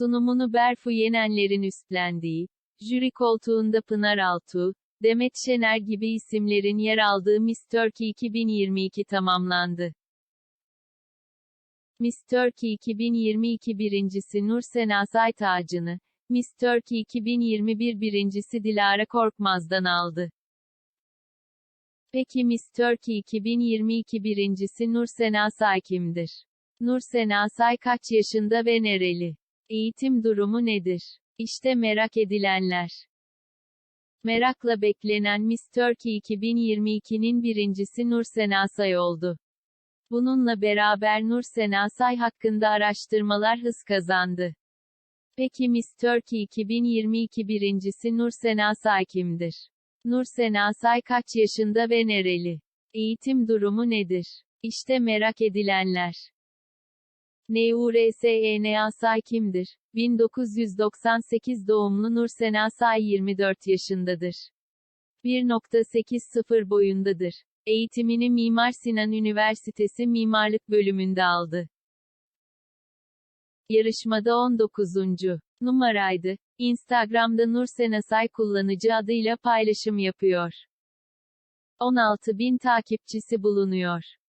Sunumunu Berfu Yenenler'in üstlendiği, jüri koltuğunda Pınar Altuğ, Demet Şener gibi isimlerin yer aldığı Miss Turkey 2022 tamamlandı. Miss Turkey 2022 birincisi Nursena Say tacını, Miss Turkey 2021 birincisi Dilara Korkmaz'dan aldı. Peki Miss Turkey 2022 birincisi Nursena Say kimdir? Nursena Say kaç yaşında ve nereli? Eğitim durumu nedir? İşte merak edilenler. Merakla beklenen Miss Turkey 2022'nin birincisi Nursena Say oldu. Bununla beraber Nursena Say hakkında araştırmalar hız kazandı. Peki Miss Turkey 2022 birincisi Nursena Say kimdir? Nursena Say kaç yaşında ve nereli? Eğitim durumu nedir? İşte merak edilenler. NURSENA Say kimdir? 1998 doğumlu Nursena Say 24 yaşındadır. 1.80 boyundadır. Eğitimini Mimar Sinan Üniversitesi Mimarlık bölümünde aldı. Yarışmada 19. numaraydı. Instagram'da Nursena Say kullanıcı adıyla paylaşım yapıyor. 16 bin takipçisi bulunuyor.